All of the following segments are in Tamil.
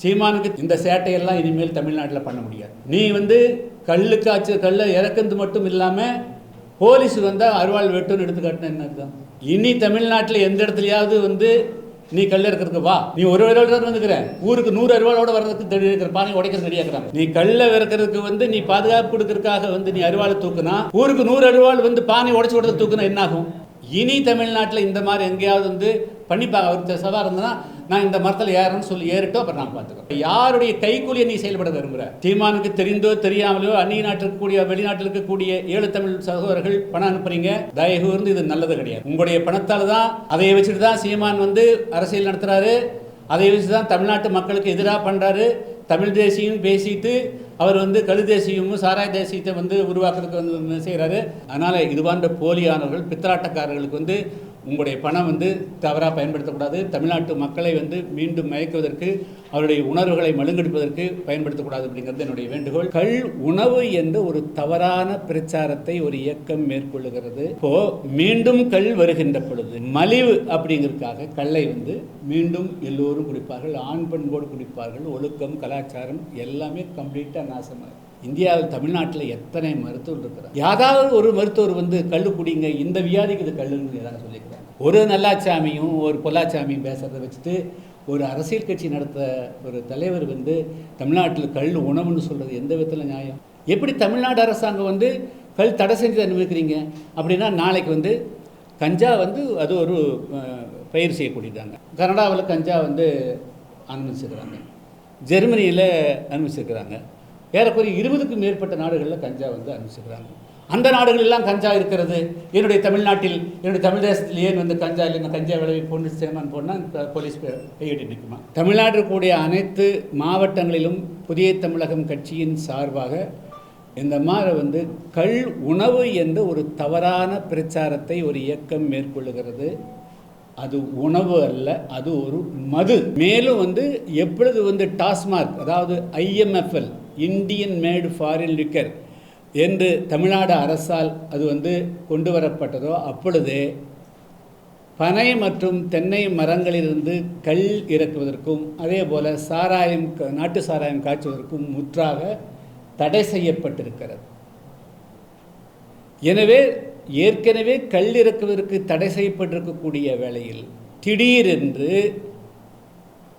சீமானுக்கு இந்த சேட்டையெல்லாம் இனிமேல் தமிழ்நாட்டில் பண்ண முடியாது. நீ வந்து கல்லு காய்ச்ச கல்லை இறக்குறது மட்டும் இல்லாமல் போலீஸ் வந்தால் அருவாள் வெட்டுன்னு எடுத்து காட்டின என்ன அர்த்தம்? இனி தமிழ்நாட்டில் எந்த இடத்துலையாவது வந்து நீ கல் இறக்கிறதுக்கு வா. நீ ஒரு அருவாள் வந்துக்கிற ஊருக்கு நூறு அருவாளோட வர்றதுக்கு தெரிய இருக்கிற பானை உடைக்கிறது ரெடியாக்குறாங்க நீ கல்லை இறக்கிறதுக்கு வந்து நீ பாதுகாப்பு கொடுக்கறதுக்காக வந்து நீ அருவாளை தூக்குனா ஊருக்கு நூறு அருவாள் வந்து பானை உடைச்சு விடுறது தூக்குனா என்ன ஆகும் இனி தமிழ்நாட்டில் இந்த மாதிரி எங்கேயாவது வந்து பண்ணிப்பா அவருக்கு சவா இருந்ததுன்னா நான் இந்த மரத்தில் ஏறேன்னு சொல்லி ஏறிட்டோ அப்புறம் நான் பார்த்துக்கிறேன் யாருடைய கைக்கூலியை நீ செயல்பட விரும்புகிற தீமானுக்கு தெரிந்தோ தெரியாமலையோ அந்நிய நாட்டில் இருக்கக்கூடிய வெளிநாட்டில் இருக்கக்கூடிய ஏழு தமிழ் சகோதரர்கள் பணம் அனுப்புறீங்க தயவு இருந்து இது நல்லது கிடையாது. உங்களுடைய பணத்தால் தான் அதை வச்சுட்டு தான் சீமான் வந்து அரசியல் நடத்துகிறாரு அதை வச்சு தான் தமிழ்நாட்டு மக்களுக்கு எதிராக பண்ணுறாரு தமிழ் தேசியம் பேசிட்டு அவர் வந்து கழு தேசியமும் சாராய தேசியத்தை வந்து உருவாக்குறதுக்கு வந்து செய்கிறாரு அதனால் இது போன்ற போலியானவர்கள் பித்தலாட்டக்காரர்களுக்கு வந்து உங்களுடைய பணம் வந்து தவறாக பயன்படுத்தக்கூடாது. தமிழ்நாட்டு மக்களை வந்து மீண்டும் மயக்குவதற்கு அவருடைய உணர்வுகளை மழுங்கெடுப்பதற்கு பயன்படுத்தக்கூடாது அப்படிங்கிறது என்னுடைய வேண்டுகோள். கல் உணவு என்ற ஒரு தவறான பிரச்சாரத்தை ஒரு இயக்கம் மேற்கொள்ளுகிறது. இப்போ மீண்டும் கல் வருகின்ற பொழுது மலிவு அப்படிங்கிறதுக்காக கல்லை வந்து மீண்டும் எல்லோரும் குடிப்பார்கள். ஆண் பெண்கோடு குடிப்பார்கள். ஒழுக்கம் கலாச்சாரம் எல்லாமே கம்ப்ளீட்டாக நாசமாக இந்தியாவில் தமிழ்நாட்டில் எத்தனை மருத்துவர் இருக்கிறார்? யாராவது ஒரு மருத்துவர் வந்து கல் குடிங்க இந்த வியாதிக்கு இது கல்லுன்னு ஏதாவது ஒரு நல்லாச்சாமியும் ஒரு பொல்லாச்சாமியும் பேசுறதை வச்சுட்டு ஒரு அரசியல் கட்சி நடத்த ஒரு தலைவர் வந்து தமிழ்நாட்டில் கல் உணவுன்னு சொல்கிறது எந்த விதத்தில் நியாயம்? எப்படி தமிழ்நாடு அரசாங்கம் வந்து கல் தடை செஞ்சு அனுபவிக்கிறீங்க? அப்படின்னா நாளைக்கு வந்து கஞ்சா வந்து அது ஒரு பயிர் செய்யக்கூடியதாங்க. கனடாவில் கஞ்சா வந்து அனுமதிச்சிருக்கிறாங்க. ஜெர்மனியில் அனுமதிச்சிருக்கிறாங்க. ஏறக்குறைய இருபதுக்கும் மேற்பட்ட நாடுகளில் கஞ்சா வந்து அனுமதிச்சிருக்கிறாங்க. அந்த நாடுகளெல்லாம் கஞ்சா இருக்கிறது. என்னுடைய தமிழ்நாட்டில் என்னுடைய தமிழ் தேசத்தில் ஏன் வந்து கஞ்சா இல்லை? கஞ்சா விளைவி பொண்ணு சேமன் போனால் போலீஸ் கையிட்டு நிற்குமா தமிழ்நாடு கூடிய அனைத்து மாவட்டங்களிலும் புதிய தமிழகம் கட்சியின் சார்பாக இந்த மாதிரி வந்து கல் உணவு என்ற ஒரு தவறான பிரச்சாரத்தை ஒரு இயக்கம் மேற்கொள்ளுகிறது. அது உணவு அல்ல அது ஒரு மது. மேலும் வந்து எப்பொழுது வந்து டாஸ்மாக் அதாவது IMFL Indian made foreign liquor என்று தமிழ்நாடு அரசால் அது வந்து கொண்டு வரப்பட்டதோ அப்பொழுதே பனை மற்றும் தென்னை மரங்களிலிருந்து கல் இறக்குவதற்கும் அதே போல் சாராயம் க- நாட்டு சாராயம் காய்ச்சுவதற்கும் முற்றாக தடை செய்யப்பட்டிருக்கிறது. எனவே ஏற்கனவே கல் இறக்குவதற்கு தடை செய்யப்பட்டிருக்கக்கூடிய வேளையில் திடீரென்று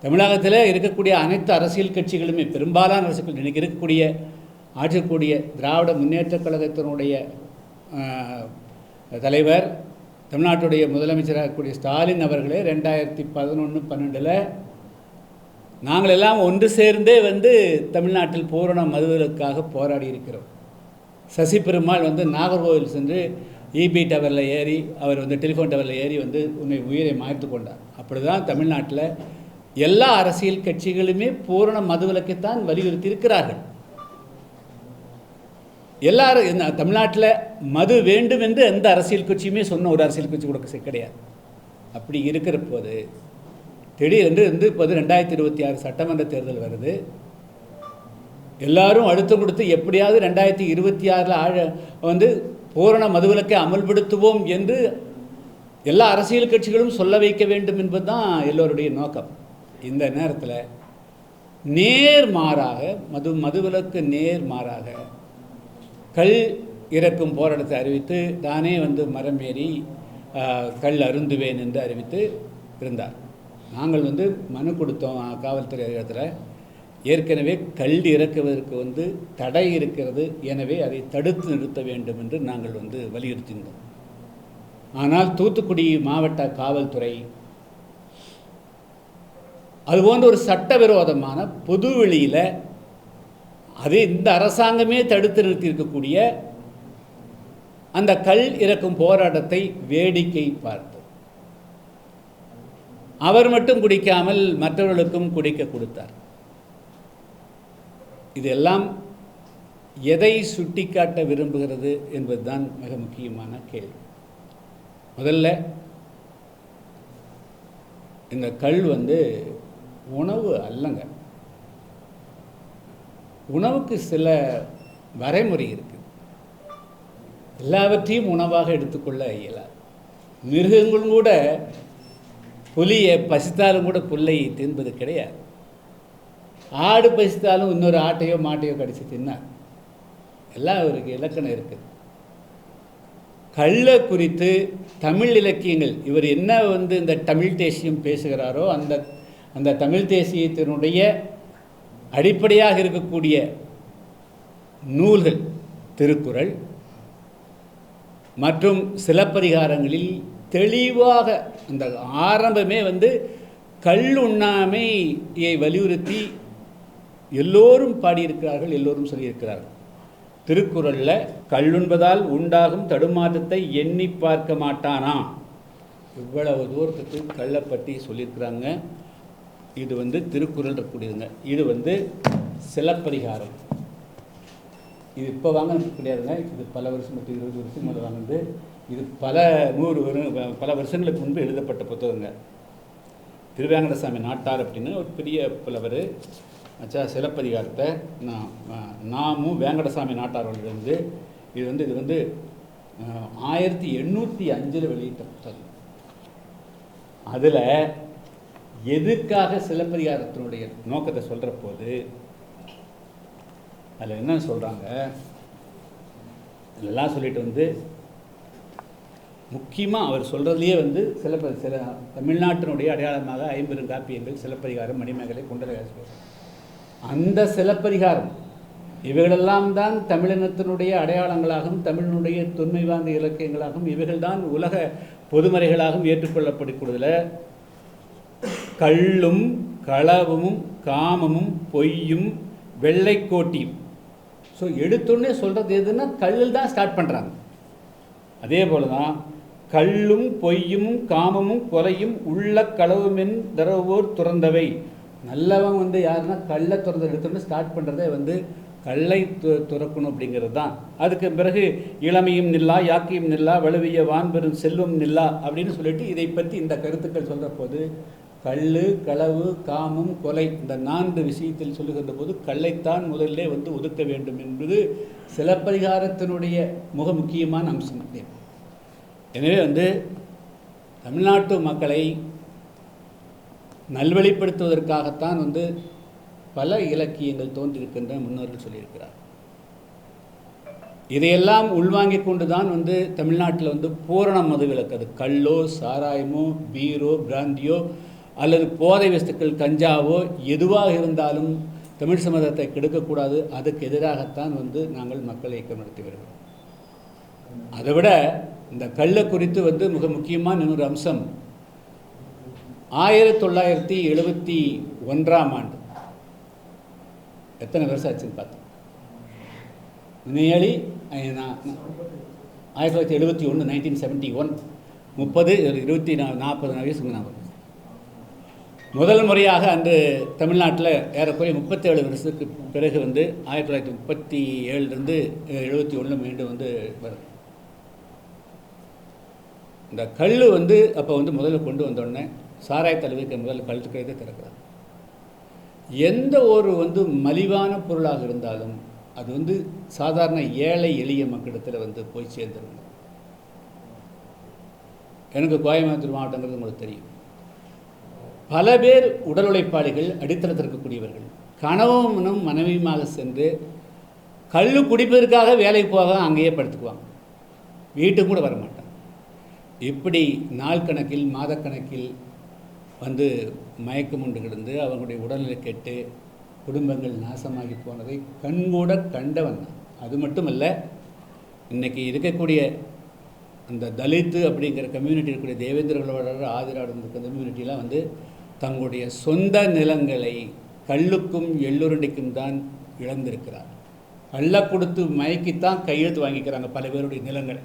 தமிழகத்தில் இருக்கக்கூடிய அனைத்து அரசியல் கட்சிகளுமே பெரும்பாலான அரசியல் கட்சி- இருக்கக்கூடிய ஆற்றக்கூடிய திராவிட முன்னேற்றக் கழகத்தினுடைய தலைவர் தமிழ்நாட்டுடைய முதலமைச்சராக கூடிய ஸ்டாலின் அவர்களே ரெண்டாயிரத்தி பதினொன்று பன்னெண்டில் நாங்கள் எல்லாம் ஒன்று சேர்ந்தே வந்து தமிழ்நாட்டில் பூரண மதுவிலக்காக போராடி இருக்கிறோம் சசி பெருமாள் வந்து நாகர்கோவில் சென்று இபி டவரில் ஏறி அவர் வந்து டெலிஃபோன் டவரில் ஏறி வந்து உன்னை உயிரை மாய்த்து கொண்டார். அப்படி தான் தமிழ்நாட்டில் எல்லா அரசியல் கட்சிகளுமே பூரண மதுவிலக்கைத்தான் வலியுறுத்தி இருக்கிறார்கள் எல்லாரும் இந்த தமிழ்நாட்டில் மது வேண்டும் என்று எந்த அரசியல் கட்சியுமே சொன்ன ஒரு அரசியல் கட்சி கூட கிடையாது. அப்படி இருக்கிற போது திடீரென்று வந்து இப்போது ரெண்டாயிரத்தி இருபத்தி ஆறு சட்டமன்ற தேர்தல் வருது. எல்லாரும் அடுத்து கொடுத்து எப்படியாவது ரெண்டாயிரத்தி இருபத்தி ஆறில் ஆழ வந்து பூரண மதுவிலக்கை அமல்படுத்துவோம் என்று எல்லா அரசியல் கட்சிகளும் சொல்ல வைக்க வேண்டும் என்பது தான் எல்லோருடைய நோக்கம். இந்த நேரத்தில் நேர் மாறாக மது மதுவிலக்கு நேர் மாறாக கல் இறக்கும் போராட்டத்தை அறிவித்து தானே வந்து மரம் ஏறி கல் அருந்துவேன் என்று அறிவித்து இருந்தார். நாங்கள் வந்து மனு கொடுத்தோம் காவல்துறை அதிகாரத்தில். ஏற்கனவே கல் இறக்குவதற்கு வந்து தடை இருக்கிறது எனவே அதை தடுத்து நிறுத்த வேண்டும் என்று நாங்கள் வந்து வலியுறுத்தியிருந்தோம் ஆனால் தூத்துக்குடி மாவட்ட காவல்துறை அதுபோன்ற ஒரு சட்டவிரோதமான பொதுவெளியில் அது இந்த அரசாங்கமே தடுத்து நிறுத்தியிருக்கக்கூடிய அந்த கல் இறக்கும் போராட்டத்தை வேடிக்கை பார்த்து அவர் மட்டும் குடிக்காமல் மற்றவர்களுக்கும் குடிக்க கொடுத்தார். இதெல்லாம் எதை சுட்டிக்காட்ட விரும்புகிறது என்பதுதான் மிக முக்கியமான கேள்வி. முதல்ல இந்த கல் வந்து உணவு அல்லங்க. உணவுக்கு சில வரைமுறை இருக்குது எல்லாவற்றையும் உணவாக எடுத்துக்கொள்ள இயலாது மிருகங்களும் கூட புலியை பசித்தாலும் கூட புல்லை தின்பது கிடையாது. ஆடு பசித்தாலும் இன்னொரு ஆட்டையோ மாட்டையோ கடிச்சு தின்னார் எல்லாம் அவருக்கு இலக்கணம் இருக்குது கள்ள குறித்து தமிழ் இலக்கியங்கள் இவர் என்ன வந்து இந்த தமிழ் தேசியம் பேசுகிறாரோ அந்த அந்த தமிழ் தேசியத்தினுடைய அடிப்படையாக இருக்கக்கூடிய நூல்கள் திருக்குறள் மற்றும் சிலப்பதிகாரங்களில் தெளிவாக அந்த ஆரம்பமே வந்து கல் உண்ணாமையை வலியுறுத்தி எல்லோரும் பாடியிருக்கிறார்கள் எல்லோரும் சொல்லியிருக்கிறார்கள். திருக்குறளில் கல்லுண்பதால் உண்டாகும் தடுமாற்றத்தை எண்ணி பார்க்க மாட்டானா? இவ்வளவு தூரத்துக்கு கல்லை பற்றி சொல்லியிருக்கிறாங்க. இது வந்து திருக்குறள் இருக்கக்கூடியதுங்க இது வந்து சிலப்பதிகாரம். இது இப்போ வாங்கினது கிடையாதுங்க. இது பல வருஷம் பத்து இருபது வருஷம் மேலே வாங்கினது. இது பல நூறு பல வருஷங்களுக்கு முன்பு எழுதப்பட்ட புத்தகங்க. திருவேங்கடசாமி நாட்டார் அப்படின்னு ஒரு பெரிய புலவர். அச்சா சிலப்பதிகாரத்தை நான் நாமும் வேங்கடசாமி நாட்டார் இது வந்து இது வந்து ஆயிரத்தி எண்ணூற்றி அஞ்சில் வெளியிட்ட புத்தகம். அதில் எதுக்காக சிலப்பதிகாரத்தினுடைய நோக்கத்தை சொல்கிற போது அதில் என்ன சொல்கிறாங்க இதெல்லாம் சொல்லிட்டு வந்து முக்கியமாக அவர் சொல்கிறதுலேயே வந்து சிலப்ப சில தமிழ்நாட்டினுடைய அடையாளமாக ஐம்பெருங்காப்பியங்கள் சிலப்பதிகாரம் மணிமேகலை குண்டலகாசி. அந்த சிலப்பதிகாரம் இவைகளெல்லாம் தான் தமிழினத்தினுடைய அடையாளங்களாகவும் தமிழினுடைய தொன்மை வாய்ந்த இலக்கியங்களாகவும் இவைகள்தான் உலக பொதுமறைகளாகவும் ஏற்றுக்கொள்ளப்படக்கூடியதில் கள்ளும் களவும் காமமும் பொய்யும் வெள்ளைக்கோட்டியும் ஸோ எடுத்தோடனே சொல்கிறது எதுன்னா கல்லில் தான் ஸ்டார்ட் பண்ணுறாங்க அதே போல தான் கள்ளும் பொய்யும் காமமும் கொலையும் உள்ள களவுமென் தரவோர் துறந்தவை. நல்லவன் வந்து யாருன்னா கல்லை துறந்து எடுத்தோன்னு ஸ்டார்ட் பண்ணுறதே வந்து கல்லை து துறக்கணும் அப்படிங்கிறது தான். அதுக்கு பிறகு இளமையும் நில்லா யாக்கையும் நில்லா வலுவிய வான்பெரும் செல்வம் நில்லா அப்படின்னு சொல்லிட்டு இதை பற்றி இந்த கருத்துக்கள் சொல்கிற போது கல் களவு காமம் கொலை இந்த நான்கு விஷயத்தில் சொல்லுகின்ற போது கல்லைத்தான் முதல்ல வந்து ஒதுக்க வேண்டும் என்பது சிலப்பதிகாரத்தினுடைய மிக முக்கியமான அம்சம் எனவே வந்து தமிழ்நாட்டு மக்களை நல்வழிப்படுத்துவதற்காகத்தான் வந்து பல இலக்கியங்கள் தோன்றியிருக்கின்ற முன்னோர்கள் சொல்லியிருக்கிறார். இதையெல்லாம் உள்வாங்கிக் கொண்டு தான் வந்து தமிழ்நாட்டில் வந்து பூரண மதுவிலக்கு. அது கல்லோ சாராயமோ பீரோ பிராந்தியோ அல்லது போதை வஸ்துக்கள் கஞ்சாவோ எதுவாக இருந்தாலும் தமிழ் சமூகத்தை கெடுக்கக்கூடாது. அதுக்கு எதிராகத்தான் வந்து நாங்கள் மக்கள் இயக்கம் நடத்தி வருகிறோம். அதை விட இந்த கள்ள குறித்து வந்து மிக முக்கியமான இன்னொரு அம்சம். ஆயிரத்தி தொள்ளாயிரத்தி எழுபத்தி ஒன்றாம் ஆண்டு. எத்தனை வருஷம் ஆச்சுன்னு பார்த்தோம். நியர்லி நான் ஆயிரத்தி தொள்ளாயிரத்தி எழுபத்தி ஒன்று நைன்டீன் செவன்ட்டி ஒன் முப்பது இருபத்தி நா நாற்பது வயசுக்கு நான் முதல் முறையாக அன்று தமிழ்நாட்டில் ஏறக்குறைய முப்பத்தேழு வருஷத்துக்கு பிறகு வந்து ஆயிரத்தி தொள்ளாயிரத்தி முப்பத்தி ஏழுலேருந்து எழுபத்தி ஒன்று மீண்டும் வந்து வருது இந்த கல் வந்து அப்போ வந்து முதல்ல கொண்டு வந்தோடனே சாராய தலைவிக்கு முதல்ல கழுத்துக்கிறதே திறக்கிறார். எந்த ஒரு வந்து மலிவான பொருளாக இருந்தாலும் அது வந்து சாதாரண ஏழை எளிய மக்களிடத்தில் வந்து போய் சேர்ந்துருங்க. எனக்கு கோயம்புத்தூர் மாவட்டங்கிறது உங்களுக்கு தெரியும். பல பேர் உடல் உழைப்பாளிகள் அடித்தளத்தில் இருக்கக்கூடியவர்கள். கணவனும் மனைவியுமாக சென்று கல் குடிப்பதற்காக வேலைக்கு போக அங்கேயே படுத்துக்குவாங்க. வீட்டுக்கு கூட வரமாட்டாங்க. இப்படி நாள் கணக்கில் மாதக்கணக்கில் வந்து மயக்கம் உண்டு கிடந்து அவங்களுடைய உடல்நிலை கெட்டு குடும்பங்கள் நாசமாகி போனதை கண்கூட கண்டவன் தான் அது மட்டுமல்ல இன்னைக்கு இருக்கக்கூடிய அந்த தலித்து அப்படிங்கிற கம்யூனிட்டி இருக்கக்கூடிய தேவேந்திரர்களோட ஆதிராடு கம்யூனிட்டிலாம் வந்து தங்களுடைய சொந்த நிலங்களை கல்லுக்கும் எள்ளுருண்டைக்கும் தான் இழந்திருக்கிறார். கள்ள கொடுத்து மயக்கித்தான் கையெழுத்து வாங்கிக்கிறாங்க பல பேருடைய நிலங்களை.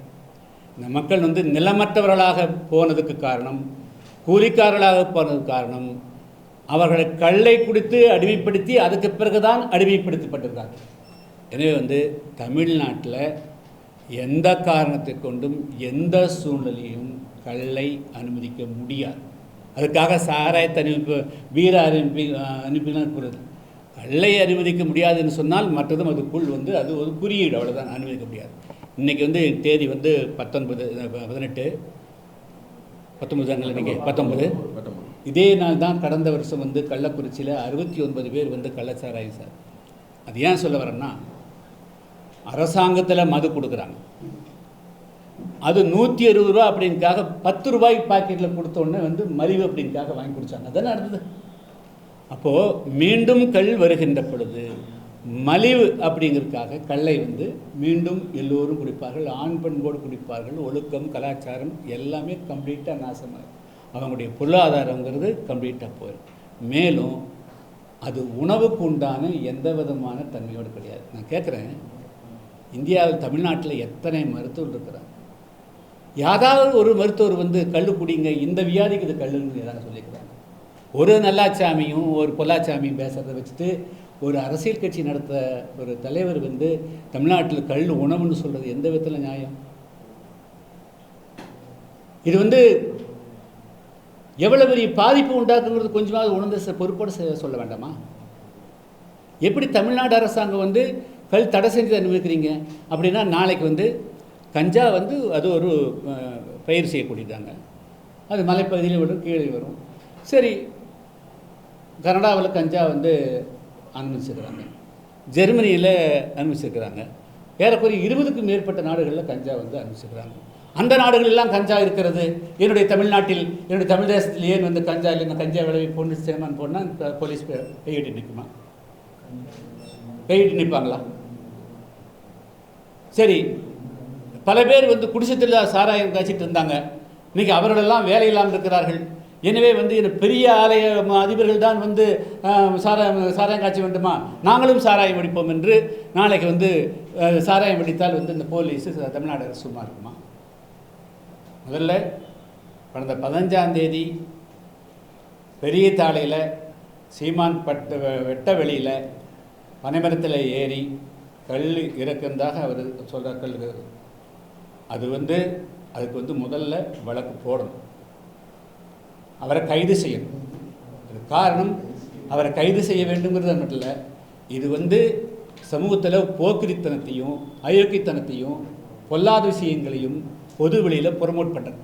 இந்த மக்கள் வந்து நிலமற்றவர்களாக போனதுக்கு காரணம் கூலிக்காரர்களாக போனதுக்கு காரணம் அவர்களை கல்லை குடித்து அடிமைப்படுத்தி அதுக்கு பிறகுதான் அடிமைப்படுத்தப்பட்டிருக்காங்க எனவே வந்து தமிழ்நாட்டில் எந்த காரணத்தை கொண்டும் எந்த சூழ்நிலையும் கல்லை அனுமதிக்க முடியாது. அதுக்காக சாராயத்தை அனுப்பி வீர அனுப்பி அனுப்பினால் கூடாது கல்லை அனுமதிக்க முடியாதுன்னு சொன்னால் மற்றதும் அதுக்குள் வந்து அது ஒரு குறியீடு அவ்வளோதான் அனுமதிக்க முடியாது. இன்றைக்கி வந்து தேதி வந்து பத்தொன்பது பதினெட்டு. பத்தொன்பது நீங்கள் பத்தொன்பது. பத்தொன்பது. இதே நாள் தான் கடந்த வருஷம் வந்து கள்ளக்குறிச்சியில் அறுபத்தி ஒன்பது பேர் வந்து கள்ளச்சாராயம் சார். அது ஏன் சொல்ல வரேன்னா அரசாங்கத்தில் மது கொடுக்குறாங்க. அது நூற்றி அறுபது ரூபா அப்படின்னுக்காக பத்து ரூபாய் பாக்கெட்டில் கொடுத்தோடனே வந்து மலிவு அப்படின்னுக்காக வாங்கி குடித்தாங்க அதானே நடந்தது? அப்போது மீண்டும் கல் வருகின்ற பொழுது மலிவு அப்படிங்கிறதுக்காக கல்லை வந்து மீண்டும் எல்லோரும் குடிப்பார்கள் ஆண் பெண்கோடு குடிப்பார்கள் ஒழுக்கம் கலாச்சாரம் எல்லாமே கம்ப்ளீட்டாக நாசமாக அவங்களுடைய பொருளாதாரங்கிறது கம்ப்ளீட்டாக போயிடும் மேலும் அது உணவுக்கு உண்டான எந்த விதமான தன்மையோடு கிடையாது. நான் கேட்குறேன் இந்தியாவில் தமிழ்நாட்டில் எத்தனை மருத்துவர் இருக்கிறாங்க? யாராவது ஒரு மருத்துவர் வந்து கல் குடிங்க இந்த வியாதிக்கு இது கல்லுன்னு ஏதாவது சொல்லிக்கிறாங்க ஒரு நல்லாச்சாமியும் ஒரு பொல்லாச்சாமியும் பேசுகிறத வச்சுட்டு ஒரு அரசியல் கட்சி நடத்த ஒரு தலைவர் வந்து தமிழ்நாட்டில் கல் உணவுன்னு சொல்கிறது எந்த விதத்தில் நியாயம்? இது வந்து எவ்வளோ பெரிய பாதிப்பு உண்டாக்குங்கிறது கொஞ்சமாக உணர்ந்த பொறுப்போடு சொல்ல வேண்டாமா? எப்படி தமிழ்நாடு அரசாங்கம் வந்து கல் தடை செஞ்சு அனுபவிக்கிறீங்க? அப்படின்னா நாளைக்கு வந்து கஞ்சா வந்து அது ஒரு பயிர் செய்யக்கூடியதாங்க. அது மலைப்பகுதியில் வரும் கீழே வரும். சரி கனடாவில் கஞ்சா வந்து அனுமதிச்சிருக்கிறாங்க ஜெர்மனியில் அனுமதிச்சிருக்கிறாங்க. ஏறக்குறைய இருபதுக்கும் மேற்பட்ட நாடுகளில் கஞ்சா வந்து அனுமதிச்சிருக்கிறாங்க. அந்த நாடுகளெல்லாம் கஞ்சா இருக்கிறது. என்னுடைய தமிழ்நாட்டில் என்னுடைய தமிழ் தேசத்தில் ஏன் வந்து கஞ்சா இல்லை இந்த கஞ்சா விளைவி பொண்ணு சேமான் போனால் போலீஸ் பே- கையிட்டு நிற்குமா? கையிட்டு நிற்பாங்களா? சரி பல பேர் வந்து குடிசத்தில் சாராயம் காய்ச்சிட்டு இருந்தாங்க. இன்றைக்கி அவர்களெல்லாம் வேலையில்லாமல் இருக்கிறார்கள். எனவே வந்து இந்த பெரிய ஆலய அதிபர்கள் தான் வந்து சாராயம் சாராயம் காய்ச்ச வேண்டுமா? நாங்களும் சாராயம் வெடிப்போம் என்று நாளைக்கு வந்து சாராயம் வெடித்தால் வந்து இந்த போலீஸ் தமிழ்நாடு அரசு சும்மா இருக்குமா? முதல்ல கடந்த பதினஞ்சாம் தேதி பெரிய தாளையில் சீமான் பட்ட வெட்ட வெளியில் பனைமரத்தில் ஏறி கல் இறக்குறதாக அவர் சொல்கிறார் கல் அது வந்து அதுக்கு வந்து முதல்ல வழக்கு போடணும். அவரை கைது செய்யணும். அது காரணம் அவரை கைது செய்ய வேண்டுங்கிறது மட்டும் இல்லை இது வந்து சமூகத்தில் போக்கிரித்தனத்தையும் அயோக்கியத்தனத்தையும் பொல்லாத விஷயங்களையும் பொது வெளியில் ப்ரொமோட் பண்ணுறது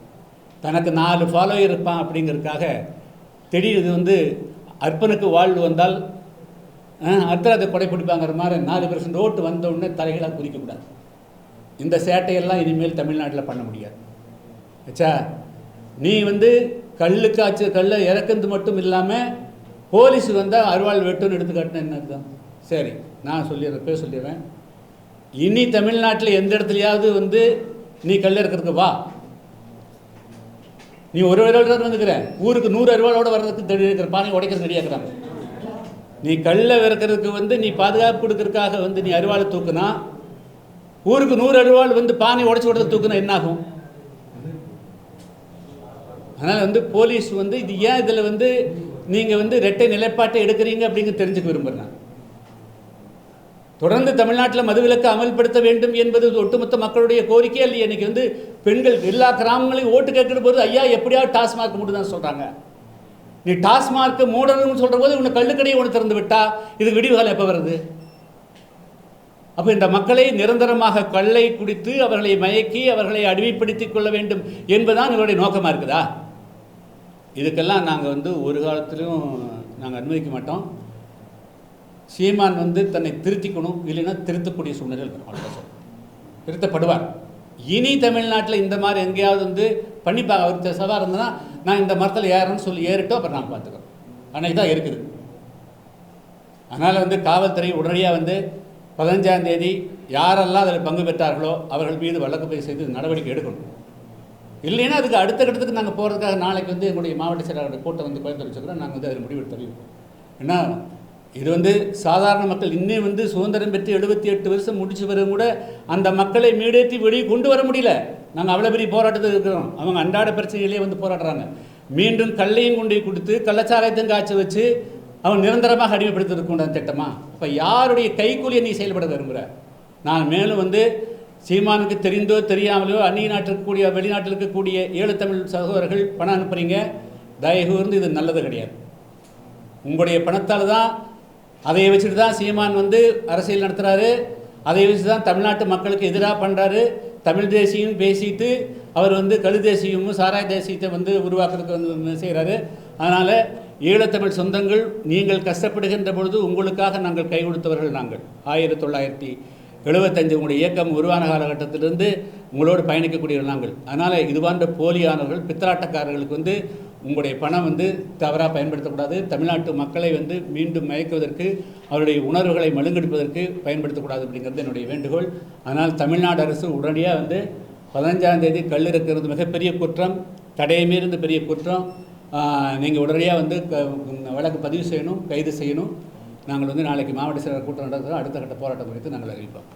தனக்கு நாலு ஃபாலோயர் இருப்பான் அப்படிங்கிறதுக்காக திடீர்னு வந்து அர்ப்பனுக்கு வாழ்வு வந்தால் அர்த்தராத கொடை பிடிப்பாங்கிற மாதிரி நாலு பர்சன்ட் ஓட்டு வந்த உடனே தலைகளாக குறிக்கக்கூடாது இந்த சேட்டையெல்லாம் இனிமேல் தமிழ்நாட்டில் பண்ண முடியாது. ஆச்சா நீ வந்து கல்லு காய்ச்ச கல்லை இறக்குறது மட்டும் இல்லாமல் போலீஸ் வந்தால் அருவாள் வெட்டுன்னு எடுத்து காட்டின என்ன அர்த்தம்? சரி நான் சொல்லிடுறேன் பேர் சொல்லிடுறேன். இனி தமிழ்நாட்டில் எந்த இடத்துலையாவது வந்து நீ கல் இறக்கிறதுக்கு வா. நீ ஒரு அருவாள் வந்துக்கிற ஊருக்கு நூறு அருவாளோட வர்றதுக்கு ரெடி இருக்கிற பானை உடைக்கிறது ரெடியாக்குறாங்க இருக்கிறாங்க நீ கல்லை விறக்கிறதுக்கு வந்து நீ பாதுகாப்பு கொடுக்கறதுக்காக வந்து நீ அருவாளை தூக்குனா ஊருக்கு நூறு அருவாள் வந்து பானை உடச்சி விடுறது தூக்குனா என்னாகும்? அதனால் வந்து போலீஸ் வந்து இது ஏன் இதில் வந்து நீங்கள் வந்து ரெட்டை நிலைப்பாட்டை எடுக்கிறீங்க அப்படிங்க தெரிஞ்சுக்க விரும்புகிறேன் தொடர்ந்து தமிழ்நாட்டில் மதுவிலக்கு அமல்படுத்த வேண்டும் என்பது ஒட்டுமொத்த மக்களுடைய கோரிக்கை இல்லை இன்னைக்கு வந்து பெண்கள் எல்லா கிராமங்களையும் ஓட்டு கேட்கிற போது ஐயா எப்படியாவது டாஸ்மாக் மூடுதான் சொல்கிறாங்க நீ டாஸ்மார்க்கு மூடணும்னு சொல்கிற போது உன்னை கள்ளுக்கடையை ஒன்று திறந்து விட்டா இதுக்கு விடிவுகாலம் எப்போ வருது? அப்போ இந்த மக்களை நிரந்தரமாக கள்ளை குடித்து அவர்களை மயக்கி அவர்களை அடிமைப்படுத்திக் கொள்ள வேண்டும் என்பதுதான் இவருடைய நோக்கமாக இருக்குதா? இதுக்கெல்லாம் நாங்கள் வந்து ஒரு காலத்திலும் நாங்கள் அனுமதிக்க மாட்டோம். சீமான் வந்து தன்னை திருத்திக்கணும் இல்லைன்னா திருத்தக்கூடிய சூழ்நிலை இருக்கணும் திருத்தப்படுவார். இனி தமிழ்நாட்டில் இந்த மாதிரி எங்கேயாவது வந்து பண்ணிப்பாங்க அவர் சவா இருந்ததுன்னா நான் இந்த மரத்தில் ஏறேன்னு சொல்லி ஏறிட்டோம் அப்புறம் நான் பார்த்துக்கிறோம். அன்னைக்கு தான் இருக்குது. அதனால் வந்து காவல்துறை உடனடியாக வந்து பதினஞ்சாம் தேதி யாரெல்லாம் அதில் பங்கு பெற்றார்களோ அவர்கள் மீது வழக்கு பதிவு செய்து நடவடிக்கை எடுக்கணும். இல்லைன்னா அதுக்கு அடுத்த கட்டத்துக்கு நாங்கள் போகிறதுக்காக நாளைக்கு வந்து எங்களுடைய மாவட்ட செயலாளர் கூட்டம் வந்து கோயம்புத்தூர் வச்சுக்கிறோம் நாங்கள் வந்து அதில் முடிவு அறிவிப்போம் ஏன்னா இது வந்து சாதாரண மக்கள் இன்னும் வந்து சுதந்திரம் பெற்று எழுபத்தி எட்டு வருஷம் முடிச்சு வரும் கூட அந்த மக்களை மீடேற்றி வெளியே கொண்டு வர முடியல. நாங்கள் அவ்வளோ பெரிய போராட்டத்தில் இருக்கிறோம். அவங்க அன்றாட பிரச்சனைகளே வந்து போராடுறாங்க. மீண்டும் கல்லையும் கொண்டு கொடுத்து கள்ளச்சாராயத்தையும் காய்ச்சி வச்சு அவன் நிரந்தரமாக அடிமைப்படுத்துறதுக்கு உண்டான திட்டமா? இப்போ யாருடைய கைக்கூலியை நீ செயல்பட விரும்புகிற நான் மேலும் வந்து சீமானுக்கு தெரிந்தோ தெரியாமலோ அந்நிய நாட்டில் இருக்கக்கூடிய வெளிநாட்டில் இருக்கக்கூடிய ஏழு தமிழ் சகோதரர்கள் பணம் அனுப்புறீங்க. தயவு இது நல்லது கிடையாது. உங்களுடைய பணத்தால் தான் அதை வச்சுட்டு தான் சீமான் வந்து அரசியல் நடத்துகிறாரு அதை வச்சு தான் தமிழ்நாட்டு மக்களுக்கு எதிராக பண்ணுறாரு தமிழ் தேசியம் பேசிட்டு அவர் வந்து கழு தேசியமும் சாராய தேசியத்தை வந்து உருவாக்குறதுக்கு வந்து செய்கிறாரு அதனால் ஈழத்தமிழ் சொந்தங்கள் நீங்கள் கஷ்டப்படுகின்ற பொழுது உங்களுக்காக நாங்கள் கை கொடுத்தவர்கள் நாங்கள். ஆயிரத்தி தொள்ளாயிரத்தி எழுபத்தஞ்சு உங்களுடைய இயக்கம் உருவான காலகட்டத்திலிருந்து உங்களோடு பயணிக்கக்கூடிய நாங்கள். அதனால் இதுவான்ற போலியானவர்கள் பித்தலாட்டக்காரர்களுக்கு வந்து உங்களுடைய பணம் வந்து தவறாக பயன்படுத்தக்கூடாது. தமிழ்நாட்டு மக்களை வந்து மீண்டும் மயக்குவதற்கு அவருடைய உணர்வுகளை மழுங்கெடுப்பதற்கு பயன்படுத்தக்கூடாது அப்படிங்கிறது என்னுடைய வேண்டுகோள். அதனால் தமிழ்நாடு அரசு உடனடியாக வந்து பதினஞ்சாம் தேதி கல் இருக்கிறது மிகப்பெரிய குற்றம் தடையை பெரிய குற்றம். நீங்கள் உடனடியாக வந்து வழக்கு பதிவு செய்யணும் கைது செய்யணும். நாங்கள் வந்து நாளைக்கு மாவட்ட செயலர் கூட்டம் நடத்துகிறோம் அடுத்த கட்ட போராட்டம் குறித்து நாங்கள் அறிவிப்போம்.